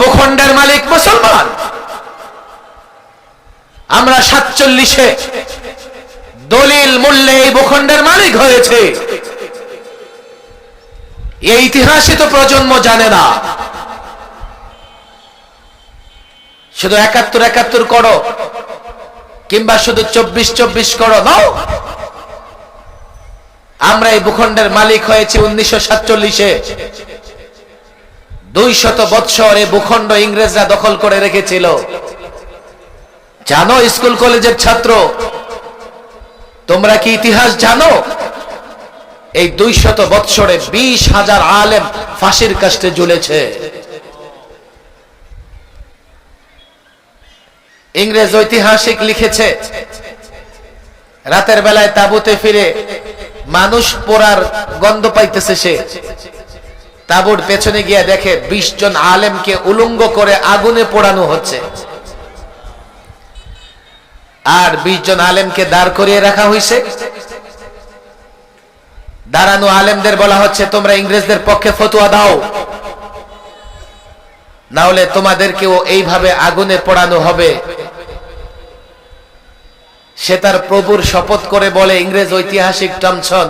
ভূখণ্ডের মালিক মুসলমান। আমরা সাতচল্লিশে দলিল মূল্যে এই ভূখণ্ডের মালিক হয়েছে। এই ইতিহাসই তো প্রজন্ম জানে না। শুধু একাত্তর একাত্তর করো, কিংবা শুধু চব্বিশ চব্বিশ করো, নাও। আমরা এই ভূখণ্ডের মালিক হয়েছি উনিশশো সাতচল্লিশে। দুই শত বৎসর এই ভূখণ্ড ইংরেজরা দখল করে রেখেছিল। জানো স্কুল কলেজের ছাত্র? তোমরা কি ইতিহাস জানো? এই দুই শত বৎসরে বিশ হাজার আলেম ফাঁসির কাষ্টে ঝুলেছে। ইংরেজ ঐতিহাসিক লিখেছে, রাতের বেলায় তাবুতে ফিরে মানুষ পোড়ার গন্ধ পাইতেছে সে। তাবুর পেছনে গিয়ে দেখে বিশ জন আলেমকে উলঙ্গ করে আগুনে পোড়ানো হচ্ছে। আর বিশ জন আলেমকে দাঁড় করিয়ে রাখা হয়েছে। দাঁড়ানো আলেমদের বলা হচ্ছে, তোমরা ইংরেজদের পক্ষে ফতুয়া দাও। না হলে তোমাদেরকেও এইভাবে আগুনে পোড়ানো হবে। সে তার প্রভুর শপথ করে বলে, ইংরেজ ঐতিহাসিক টমসন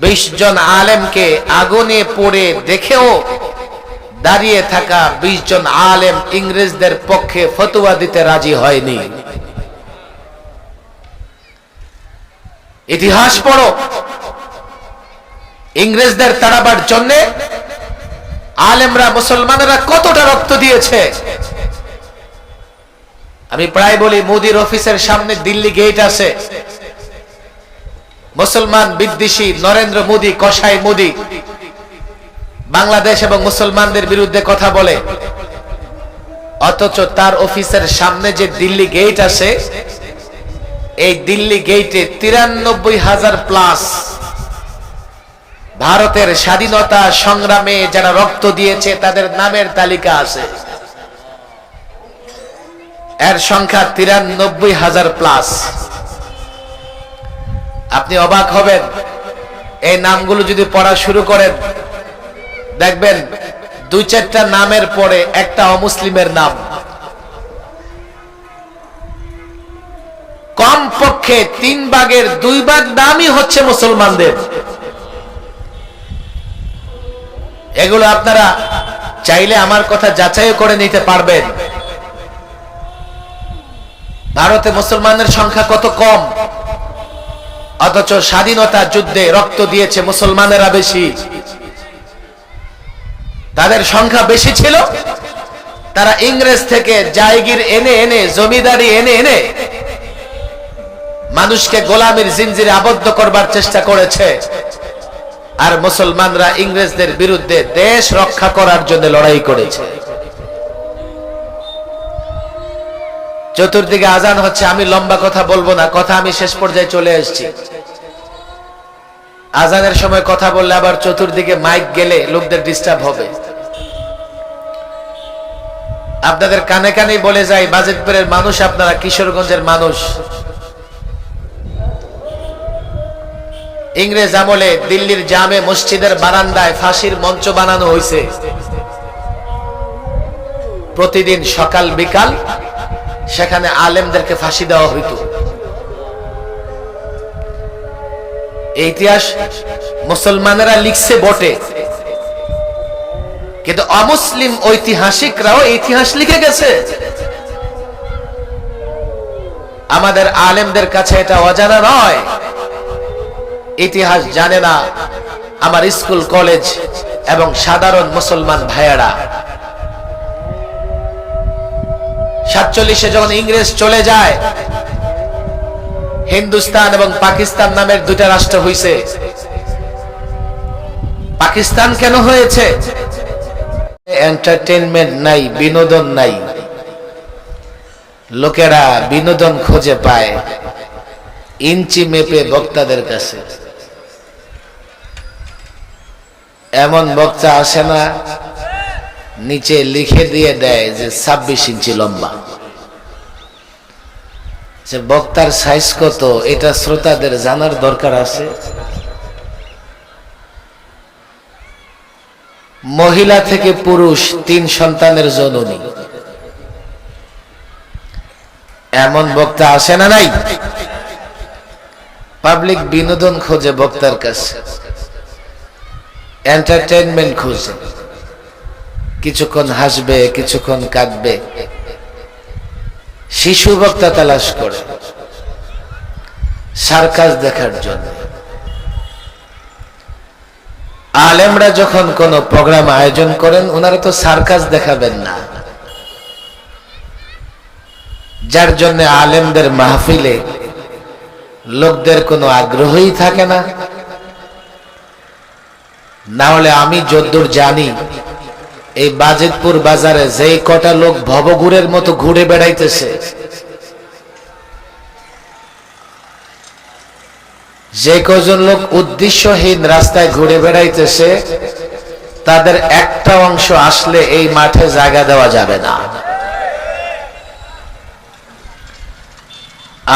বিশ জন আলেমকে আগুনে পড়ে দেখেও দাঁড়িয়ে থাকা বিশ জন আলেম ইংরেজদের পক্ষে ফতুয়া দিতে রাজি হয়নি। ইতিহাস পড়ো। ইংরেজদের তাড়াবার জন্য আলেমরা মুসলমানেরা কতটা রক্ত দিয়েছে? আমি প্রায় বলি, মোদির অফিসের সামনে দিল্লি গেট আছে। মুসলমান বিদ্বেষী নরেন্দ্র মোদী, কসাই মোদী। বাংলাদেশ এবং মুসলমানদের বিরুদ্ধে কথা বলে। অথচ তার অফিসের সামনে যে দিল্লি গেট আছে, এই দিল্লি গেটে তিরানব্বই হাজার প্লাস ভারতের স্বাধীনতা সংগ্রামে যারা রক্ত দিয়েছে, তাদের নামের তালিকা আছে। এর সংখ্যা তিরানব্বই হাজার প্লাস আপনি অবাক হবেন। এই নামগুলো যদি পড়া শুরু করেন, দেখবেন দুই চারটা নামের পরে একটা অমুসলিমের নাম। কম পক্ষে তিন ভাগের দুই ভাগ নামই হচ্ছে মুসলমানদের। এগুলো আপনারা চাইলে আমার কথা যাচাই করে নিতে পারবেন। ভারতে মুসলমানের সংখ্যা কত কম? অথচ স্বাধীনতা যুদ্ধে রক্ত দিয়েছে মুসলমানেরা বেশি। তাদের সংখ্যা বেশি ছিল। তারা ইংরেজ থেকে জায়গির এনে এনে, জমিদারি এনে এনে মানুষকে গোলামীর জিনজিরে আবদ্ধ করবার চেষ্টা করেছে। আর মুসলমানরা ইংরেজদের বিরুদ্ধে দেশ রক্ষা করার জন্য লড়াই করেছে। চতুর্দিকে আজান হচ্ছে, আমি লম্বা কথা বলব না, কথা আমি শেষ পর্যায়ে চলে এসেছি আজানের সময় কথা বললে আবার চতুর্দিকে মাইক গেলে লোকদের ডিস্টার্ব হবে। আপনাদের কানে কানে বলে যাই বাজেটপুরের মানুষ আপনারা, কিশোরগঞ্জের মানুষ। ইংরেজ আমলে দিল্লির জামে মসজিদের বারান্দায় ফাঁসির মঞ্চ বানানো হয়েছে প্রতিদিন সকাল বিকাল সেখানে আলেমদেরকে ফাঁসি দেওয়া হইত। ইতিহাস মুসলমানেরা লিখছে বটে। কিন্তু অমুসলিম ঐতিহাসিকরাও ইতিহাস লিখে গেছে। আমাদের আলেমদের কাছে এটা অজানা নয়। ইতিহাস জানে না আমার স্কুল, কলেজ এবং সাধারণ মুসলমান ভাইয়েরা। সাতচল্লিশে যখন ইংরেজ চলে যায়, হিন্দুস্তান এবং পাকিস্তান নামের দুটা রাষ্ট্র হয়েছে পাকিস্তান কেন হয়েছে? এন্টারটেনমেন্ট নাই, বিনোদন নাই। লোকেরা বিনোদন খুঁজে পায় ইঞ্চি মেপে বক্তাদের কাছে। এমন বক্তা আসে না নিচে লিখে দিয়ে দেয় যে ছাব্বিশ ইঞ্চি লম্বা। যে বক্তার সাইজ কত, এটা শ্রোতাদের জানার দরকার আছে। মহিলা থেকে পুরুষ, তিন সন্তানের জননী। এমন বক্তা আসে না নাই? পাবলিক বিনোদন খোঁজে বক্তার কাছে। এন্টারটেনমেন্ট খোঁজে। কিছুক্ষণ হাসবে, কিছুক্ষণ কাঁদবে। শিশু বক্তা তালাশ করে, সার্কাস দেখার জন্য। আলেমরা যখন কোন প্রোগ্রাম আয়োজন করেন, ওনারা তো সার্কাস দেখাবেন না। যার জন্য আলেমদের মাহফিলে লোকদের কোনো আগ্রহই থাকে না। না হলে আমি যদ্দূর জানি এই বাজিতপুর বাজারে যেই কটা লোক ভবঘুরের মতো ঘুরে বেড়াইতেছে, যে কজন লোক উদ্দেশ্যহীন রাস্তায় ঘুরে বেড়াইতেছে, তাদের একটা অংশ আসলে এই মাঠে জায়গা দেওয়া যাবে না।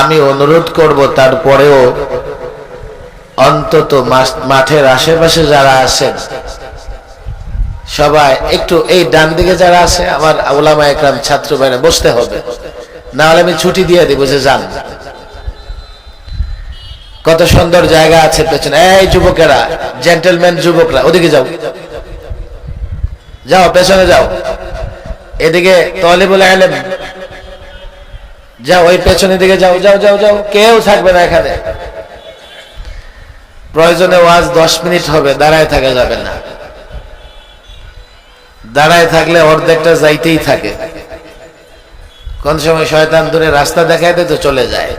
আমি অনুরোধ করব তারপরেও অন্তত মাঠের আশেপাশে যারা আছেন সবাই একটু এই ডান দিকে যারা আছে, আমার ওলামা একরাম ছাত্র বাইরে বসতে হবে। না হলে আমি ছুটি দিয়ে দিব যে যান। কত সুন্দর জায়গা আছে পেছনে। এই যুবকেরা জেন্টেলম্যান যুবকরা, ওদিকে যাও। যাও, পেছনে যাও। এদিকে তলে বলে এলেন যাও, ওই পেছনের দিকে যাও যাও যাও যাও। কেউ থাকবে না এখানে। প্রয়োজনে ওয়াজ দশ মিনিট হবে, দাঁড়ায় থাকা যাবে না। দাঁড়ায় থাকলে অর্ধেকটা যাইতেই থাকে। কোন সময় শয়তান দূরে রাস্তা দেখায় তো চলে যায়।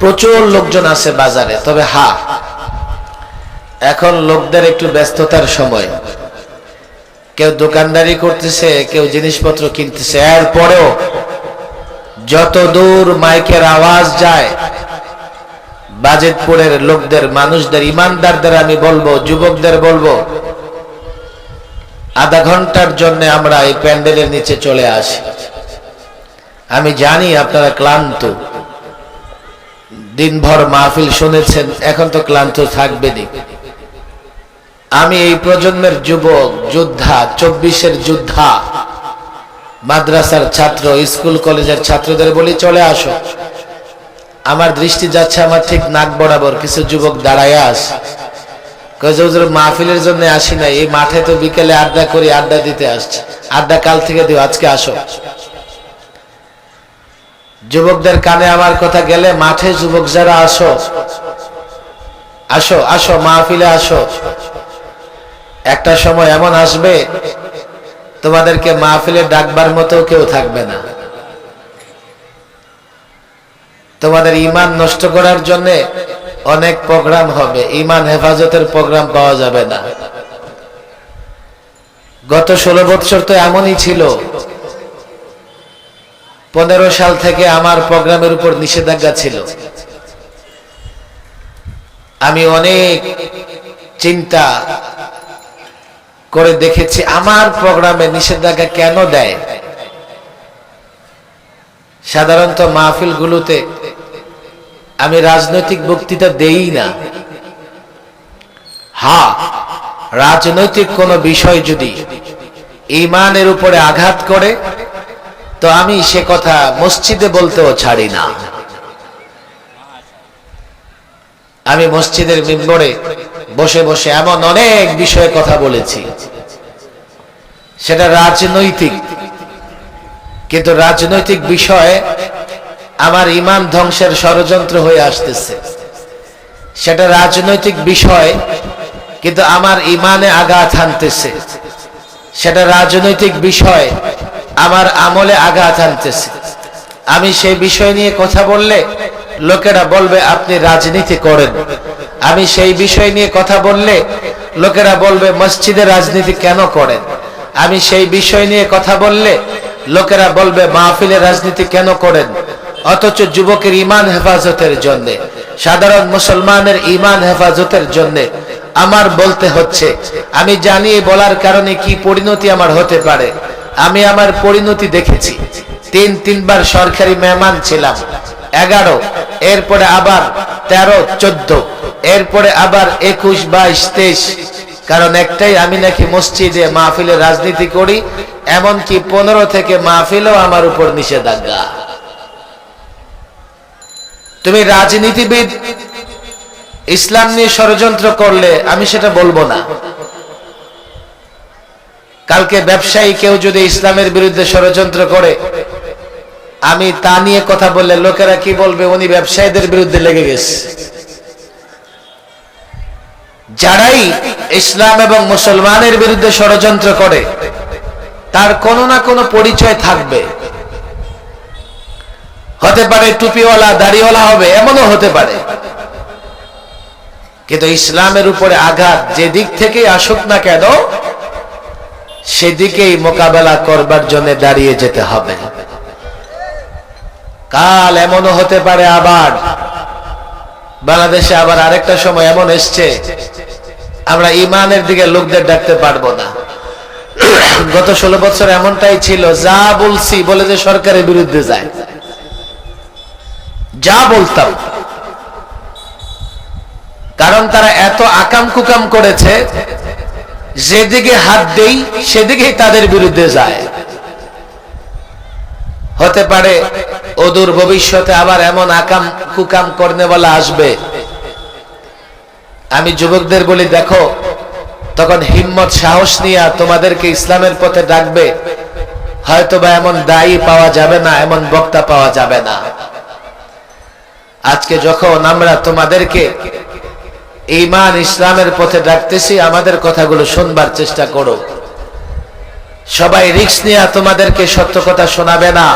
প্রচুর লোকজন আছে বাজারে, তবে হা, এখন লোকদের একটু ব্যস্ততার সময়। কেউ দোকানদারি করতেছে, কেউ জিনিসপত্র কিনতেছে এরপরেও যত দূর মাইকের আওয়াজ যায়, বাজেটপুরের লোকদের, মানুষদের, ইমানদারদের আমি বলব, যুবকদের বলব আধা ঘণ্টার জন্য আমরা এই প্যান্ডেলের নিচে চলে আসি। আমি জানি আপনারা ক্লান্ত। দিনভর মাহফিল শুনেছেন, এখন তো ক্লান্ত থাকবেনি আমি এই প্রজন্মের যুবক, যোদ্ধা, চব্বিশের যোদ্ধা, মাদ্রাসার ছাত্র, স্কুল, কলেজের ছাত্রদের বলি, চলে আসো। আমার দৃষ্টি যাচ্ছে আমার ঠিক নাক বরাবর, কিছু যুবক দাঁড়ায় আস মাহফিলের জন্য আসি না এই মাঠে তো বিকেলে আড্ডা করি, আড্ডা দিতে আসছে। আড্ডা কাল থেকে দিও, আজকে আসো। যুবকদের কানে আমার কথা গেলে, মাঠে যুবক যারা আসো আসো আসো, মাহফিলে আসো। একটা সময় এমন আসবে, তোমাদেরকে মাহফিলে ডাকবার মতো কেউ থাকবে না। তোমাদের ইমান নষ্ট করার জন্য অনেক প্রোগ্রাম হবে। ইমান হেফাজতের প্রোগ্রাম পাওয়া যাবে না। গত ষোলো বছর তো এমনই ছিল। পনেরো সাল থেকে আমার প্রোগ্রামের উপর নিষেধাজ্ঞা ছিল। আমি অনেক চিন্তা করে দেখেছি, আমার প্রোগ্রামে নিষেধাজ্ঞা কেন দেয়? সাধারণত মাহফিল গুলোতে আমি রাজনৈতিক বক্তৃতা দেই না। হা রাজনৈতিক কোন বিষয় যদি ইমানের উপরে আঘাত করে, তো আমি সে কথা মসজিদে বলতেও ছাড়ি না। আমি মসজিদের মেম্বরে বসে বসে এমন অনেক বিষয়ে কথা বলেছি। সেটা রাজনৈতিক। কিন্তু রাজনৈতিক বিষয়ে আমার ইমান ধ্বংসের ষড়যন্ত্র হয়ে আসতেছে। সেটা রাজনৈতিক বিষয়, কিন্তু আমার ইমানে আঘাত আনতেছে সেটা রাজনৈতিক বিষয়, আমার আমলে আঘাত আনতেছে আমি সেই বিষয় নিয়ে কথা বললে লোকেরা বলবে, আপনি রাজনীতি করেন। আমি সেই বিষয় নিয়ে কথা বললে লোকেরা বলবে, মসজিদে রাজনীতি কেন করেন? আমি সেই বিষয় নিয়ে কথা বললে লোকেরা বলবে, মাহফিলে রাজনীতি কেন করেন? অথচ যুবকের ইমান হেফাজতের জন্য, সাধারণ মুসলমানের ইমান হেফাজতের জন্য আমার বলতে হচ্ছে, আমি জানি বলার কারণে কি পরিণতি আমার হতে পারে। আমি আমার পরিণতি দেখেছি। তিন, তিনবার সরকারি মেহমান ছিলাম। এগারো, এরপরে আবার তেরো, চোদ্দ, এরপরে আবার একুশ, বাইশ, তেইশ। কারণ একটাই, আমি নাকি মসজিদে মাহফিলে রাজনীতি করি, এমনকি পনেরো থেকে মাহফিলও আমার উপর নিষেধাজ্ঞা। তুমি রাজনীতিবিদ, ইসলাম নিয়ে ষড়যন্ত্র করলে আমি সেটা বলব না। কালকে ব্যবসায়ী কেউ যদি ইসলামের বিরুদ্ধে ষড়যন্ত্র করে, আমি তা নিয়ে কথা বললে লোকেরা কি বলবে? উনি ব্যবসায়ীদের বিরুদ্ধে লেগে গেছে। যারাই ইসলাম এবং মুসলমানের বিরুদ্ধে ষড়যন্ত্র করে, তার কোনো না কোনো পরিচয় থাকবে। হতে পারে টুপিওয়ালা, দাড়িওয়ালা হবে, এমনও হতে পারে। কিন্তু ইসলামের উপরে আঘাত যে দিক থেকে আসুক না কেন, সেদিকেই মোকাবেলা করবার জন্য দাঁড়িয়ে যেতে হবে। কাল এমনও হতে পারে আবার। বাংলাদেশে আবার আরেকটা সময় এমন এসছে, আমরা ইমানের দিকে লোকদের ডাকতে পারব না। গত ষোলো বছর এমনটাই ছিল, যা বলছি বলে যে সরকারের বিরুদ্ধে যায়। যা বলতাম। কারণ তারা এত আকাম কুকাম করেছে, যেদিকে হাত দেই সেদিকেই তাদের বিরুদ্ধে যায়। হতে পারে অদূর ভবিষ্যতে আবার এমন আকাম কুকাম করনে বলা আসবে। আমি যুবকদের বলি, দেখো, তখন হিম্মত, সাহস নিয়ে তোমাদেরকে ইসলামের পথে ডাকবে। হয়তো বা এমন দায়ী পাওয়া যাবে না, এমন বক্তা পাওয়া যাবে না। আজকে যখন আমরা তোমাদেরকে ইমান ইসলামের পথে ডাকতেছি, আমাদের কথাগুলো শুনবার চেষ্টা করো। সবাই রিক্স নিয়ে তোমাদেরকে সত্য কথা শোনাবে না।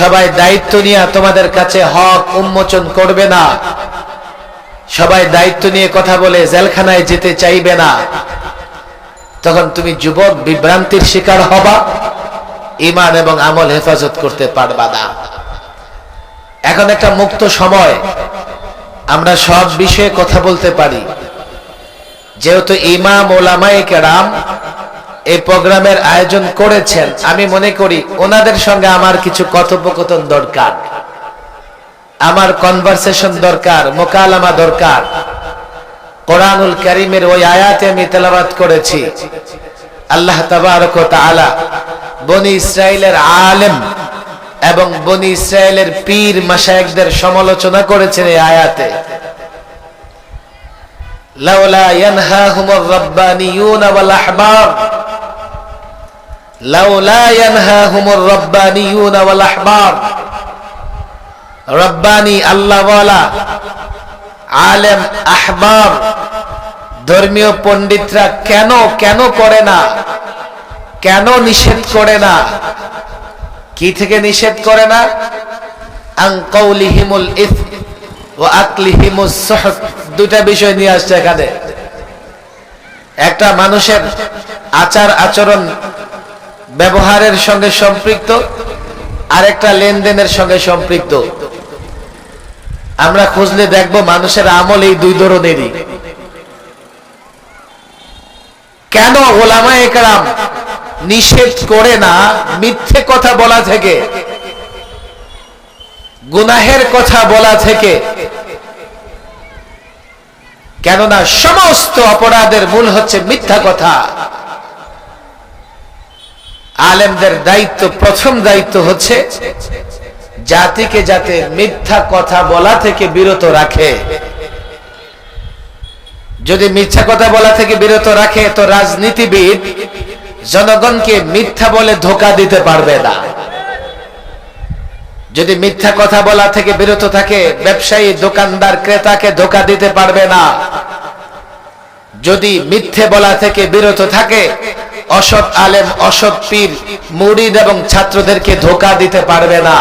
সবাই দায়িত্ব নিয়ে তোমাদের কাছে হক উন্মোচন করবে না। সবাই দায়িত্ব নিয়ে কথা বলে জেলখানায় যেতে চাইবে না। তখন তুমি যুবক বিভ্রান্তির শিকার হবা ইমান এবং আমল হেফাজত করতে পারবা না। এখন একটা মুক্ত সময়। আমরা সব বিষয়ে কথা বলতে পারি। যেহেতু ইমাম ওলামায়ে কেরাম এই প্রোগ্রামের আয়োজন করেছেন, আমি মনে করি ওনাদের সঙ্গে আমার কিছু কথোপকথন দরকার। আমার কনভারসেশন দরকার, মোকালামা দরকার। কোরআনুল করিমের ওই আয়াতে আমি তেলাবাত করেছি। আল্লাহ তাবারক তাআলা বনি ইসরায়েলের আলেম এবং বনি ইসরায়েলের পীর মাশায়েখদের সমালোচনা করেছেন এই আয়াতে। লাউলা ইয়ানহাহুমুর রাব্বানিয়ুন ওয়াল আহবার। লাউলা ইয়ানহাহুমুর রাব্বানিয়ুন ওয়াল আহবার। রব্বানি আল্লাহওয়ালা আলেম আহবার। ধর্মীয় পণ্ডিতরা কেন কেন করে না? কেন নিষেধ করে না? কি থেকে নিষেধ করে না? আংকৌলিহিমুল ইথ ও আকলিহিমুস সুহত দুটা বিষয় নিয়ে আসছে এখানে। একটা মানুষের আচার আচরণ ব্যবহারের সঙ্গে সম্পৃক্ত আর একটা লেনদেনের সঙ্গে সম্পৃক্ত। আমরা খুঁজলে দেখব মানুষের আমল এই দুই ধরনেরই। কেন ওলামা একরাম নিষেধ করে না, মিথ্যে কথা বলা থেকে, গুনাহের কথা বলা থেকে। কেননা সমস্ত অপরাধের মূল হচ্ছে মিথ্যা কথা। আলেমদের দায়িত্ব, প্রথম দায়িত্ব হচ্ছে জাতিকে যাতে মিথ্যা কথা বলা থেকে বিরত রাখে। যদি মিথ্যা কথা বলা থেকে বিরত রাখে, তো রাজনীতিবিদ জনগণকে মিথ্যা বলে ধোকা দিতে পারবে না। যদি মিথ্যা কথা বলা থেকে বিরত থাকে, ব্যবসায়ী, দোকানদার, ক্রেতাকে ধোকা দিতে পারবে না। যদি মিথ্যে বলা থেকে বিরত থাকে, অসৎ আলেম, অসৎ পীর, মুরিদ এবং ছাত্রদেরকে ধোকা দিতে পারবে না।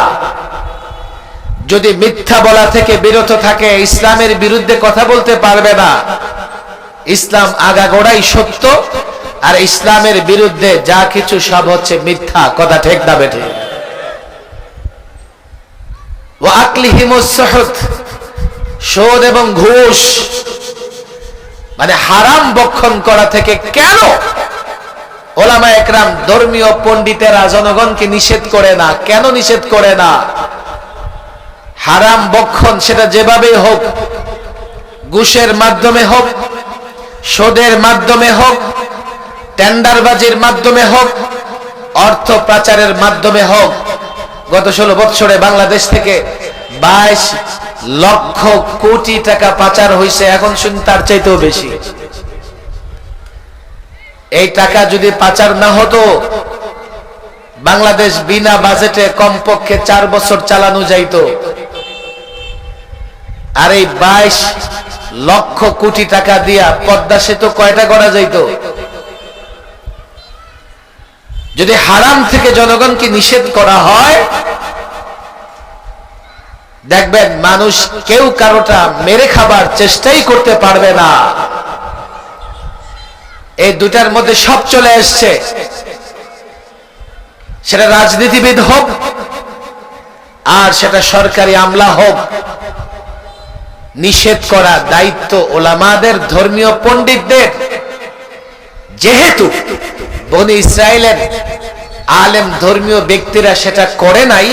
যদি মিথ্যা বলা থেকে বিরত থাকে, ইসলামের বিরুদ্ধে কথা বলতে পারবে না। ইসলাম আগাগোড়াই সত্য আর ইসলামের বিরুদ্ধে যা কিছু সব হচ্ছে মিথ্যা, কথা ঠিক না বেঠে। ও সোদ এবং ঘুষ মানে হারাম বক্ষণ করা থেকে কেন? ওলামা একরাম ধর্মীয় পণ্ডিতেরা জনগণকে নিষেধ করে না। কেন নিষেধ করে না? হারাম বক্ষণ সেটা যেভাবে হোক, ঘুষের মাধ্যমে হোক, সোদের মাধ্যমে হোক টেন্ডারবাজির মাধ্যমে হোক, অর্থ পাচারের মাধ্যমে হোক, গত ষোলো বৎসরে বাংলাদেশ থেকে বাইশ লক্ষ কোটি টাকা পাচার হয়েছে এখন শুন তার চাইতেও বেশি। এই টাকা যদি পাচার না হতো, বাংলাদেশ বিনা বাজেটে কমপক্ষে চার বছর চালানো যাইত। আর এই বাইশ লক্ষ কোটি টাকা দিয়া পদ্মা সেতু কয়টা করা যাইত? যদি হারাম থেকে জনগণকে নিষেধ করা হয়, দেখবেন মানুষ কেউ কারোটা মেরে খাবার চেষ্টাই করতে পারবে না। এই দুটার মধ্যে সব চলে এসছে। সেটা রাজনীতিবিদ হোক, আর সেটা সরকারি আমলা হোক, নিষেধ করা দায়িত্ব ওলামাদের, ধর্মীয় পণ্ডিতদের। যেহেতু বনি ইসরায়েলের আলেম ধর্মীয় ব্যক্তিরা সেটা করে নাই,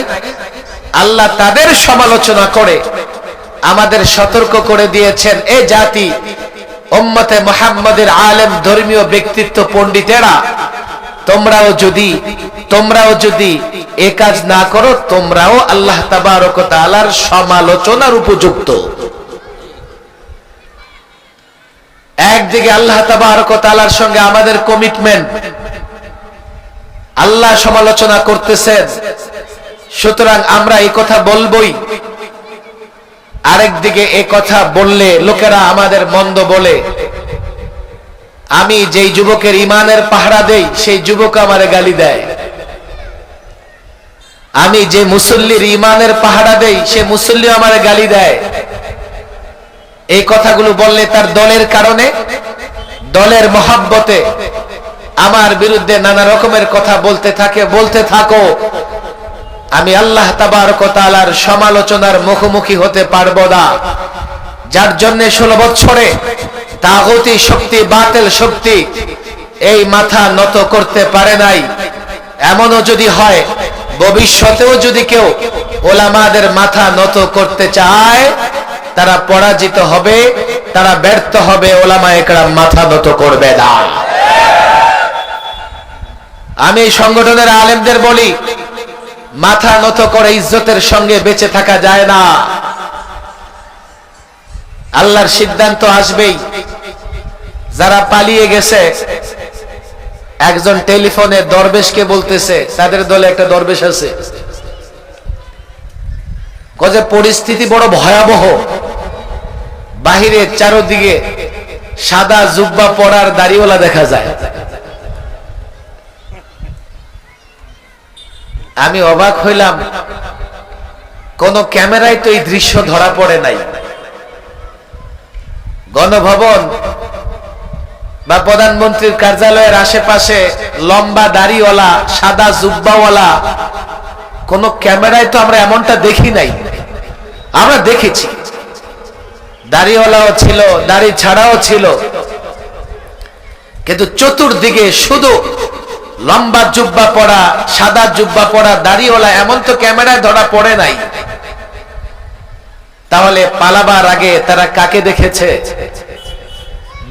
আল্লাহ তাদের সমালোচনা করে আমাদের সতর্ক করে দিয়েছেন, এ জাতি ওম্মতে মোহাম্মদের আলেম ধর্মীয় ব্যক্তিত্ব পণ্ডিতেরা, তোমরাও যদি তোমরাও যদি এ কাজ না করো, তোমরাও আল্লাহ তাআলার সমালোচনার উপযুক্ত। একদিকে আল্লাহ তাআলার সঙ্গে আমাদের কমিটমেন্ট আল্লাহ সমালোচনা করতেছেন। সুতরাং আমরা এই কথা বলবই। আরেকদিকে এ কথা বললে লোকেরা আমাদের মন্দ বলে। আমি যেই যুবকের ইমানের পাহারা দেই, সেই যুবক আমারে গালি দেয়। আমি যে মুসল্লির ইমানের পাহারা দেই, সে মুসল্লি আমারে গালি দেয়। এই কথাগুলো বললে তার দলের কারণে, দলের মহাব্বতে আমার বিরুদ্ধে নানা রকমের কথা বলতে থাকে, বলতে থাকো। আমি আল্লাহ তাবার সমালোচনার মুখোমুখি হতে পারব না। যার জন্য ষোলো বছরে তাগতি শক্তি, বাতেল শক্তি এই মাথা নত করতে পারে নাই। এমনও যদি হয়, ভবিষ্যতেও যদি কেউ ওলামাদের মাথা নত করতে চায় তারা পরাজিত হবে, তারা ব্যর্থ হবে, ওলামা একরা মাথা নত করবে না। আমি সংগঠনের আলেমদের বলি, মাথা নত করে ইজ্জতের সঙ্গে বেঁচে থাকা যায় না। আল্লাহর সিদ্ধান্ত আসবেই। যারা পালিয়ে গেছে, একজন টেলিফোনে দরবেশকে বলতেছে, তাদের দলে একটা দরবেশ আছে। পরিস্থিতি বড় ভয়াবহ। বাহিরে চারোদিকে সাদা জুব্বা পড়ার দাড়িওয়ালা দেখা যায়। আমি অবাক হইলাম, কোন ক্যামেরায় তো এই দৃশ্য ধরা পড়ে নাই। গণভবন বা প্রধানমন্ত্রীর কার্যালয়ের আশেপাশে লম্বা দাড়িওয়ালা, সাদা জুব্বাওয়ালা, কোন ক্যামেরায় তো আমরা এমনটা দেখি নাই। আমরা দেখেছি। দাড়িওয়ালাও ছিল, দাড়ি ছাড়াও ছিল। কিন্তু চতুর্দিকে শুধু লম্বা জুব্বা পড়া সাদা জুব্বা পড়া দাড়িওয়ালা, এমন তো ক্যামেরায় ধরা পড়ে নাই। তাহলে পালাবার আগে তারা কাকে দেখেছে?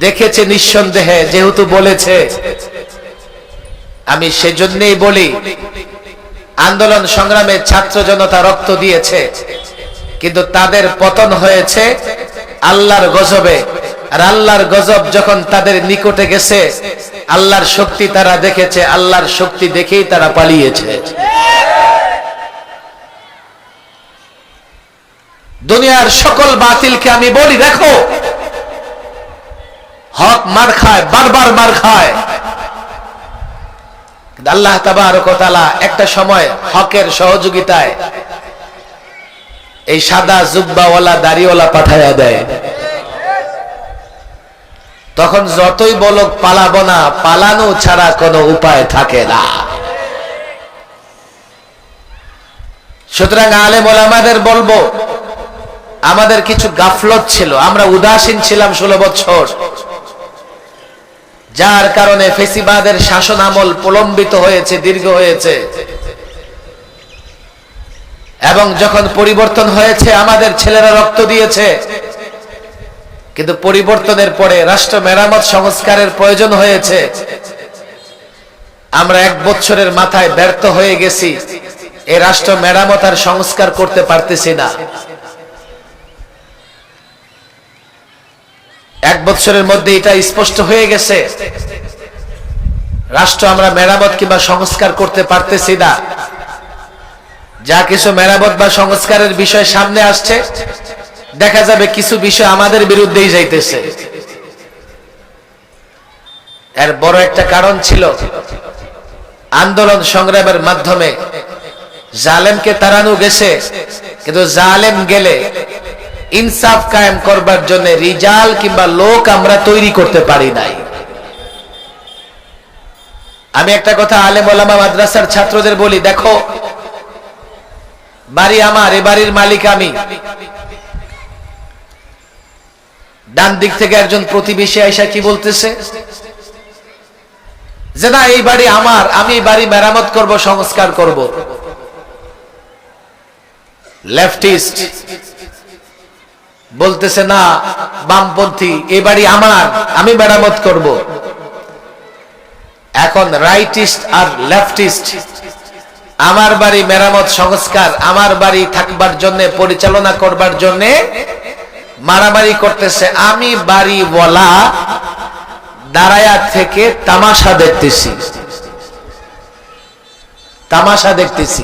দেখেছে নিঃসন্দেহে, যেহেতু বলেছে। আমি সেজন্যই বলি, আন্দোলন সংগ্রামে ছাত্র জনতা রক্ত দিয়েছে, কিন্তু তাদের পতন হয়েছে আল্লাহর গজবে আর আল্লাহর গজব যখন তাদের নিকটে গেছে, আল্লাহর শক্তি তারা দেখেছে, আল্লাহর শক্তি দেখেই তারা পালিয়েছে। দুনিয়ার সকল বাতিলকে আমি বলি, দেখো, হক মার খায়, বারবার মার খায়। আল্লাহ তাবারকতালা একটা সময় হকের সহযোগিতায় এই সাদা জুব্বাওয়ালা দাড়িওয়ালা পাঠাইয়া দেয়। তখন যতই বলক পালাবো না, পালানো ছাড়া কোনো উপায় থাকে না। সুতরাং আলেম ওলামাদের বলব, আমাদের কিছু গাফলত ছিল, আমরা উদাসীন ছিলাম ষোলো বছর। যার কারণে ফেসিবাদের শাসন আমল প্রলম্বিত হয়েছে, দীর্ঘ হয়েছে। এবং যখন পরিবর্তন হয়েছে, আমাদের ছেলেরা রক্ত দিয়েছে। কিন্তু পরিবর্তনের পরে রাষ্ট্র মেরামত সংস্কারের প্রয়োজন হয়েছে। আমরা এক বছরের মাথায় ব্যর্থ হয়ে গেছি। এই রাষ্ট্র মেরামত আর সংস্কার করতে পারতেছি না। এক বছরের মধ্যে এটা স্পষ্ট হয়ে গেছে। রাষ্ট্র আমরা মেরামত কিংবা সংস্কার করতে পারতেছি না। যা কিছু মেরামত বা সংস্কারের বিষয় সামনে আসছে, দেখা যাবে কিছু বিষয় আমাদের বিরুদ্ধেই যাইতেছে। এর বড় একটা কারণ ছিল আন্দোলন সংগ্রামের মাধ্যমে জালেমকে তাড়ানো গেছে, কিন্তু জালেম গেলে ইনসাফ কায়েম করবার জন্য রিজাল কিংবা লোক আমরা তৈরি করতে পারি নাই। আমি একটা কথা আলেম ওলামা মাদ্রাসার ছাত্রদের বলি, দেখো বাড়ি আমার এ বাড়ির মালিক আমি। ডান দিক থেকে একজন প্রতিবেশী আইসা কি বলতেছে? যে না, এই বাড়ি আমার, আমি এই বাড়ি মেরামত করব, সংস্কার করব। লেফটিস্ট বলতেছে, না, বামপন্থী এই বাড়ি আমার, আমি মেরামত করব। এখন রাইটিস্ট আর লেফটিস্ট আমার বাড়ি মেরামত সংস্কার, আমার বাড়ি থাকবার জন্য, পরিচালনা করবার জন্য মারামারি করতেছে। আমি বাড়ি বলা দাঁড়ায়া থেকে তামাশা দেখতেছি। তামাশা দেখতেছি।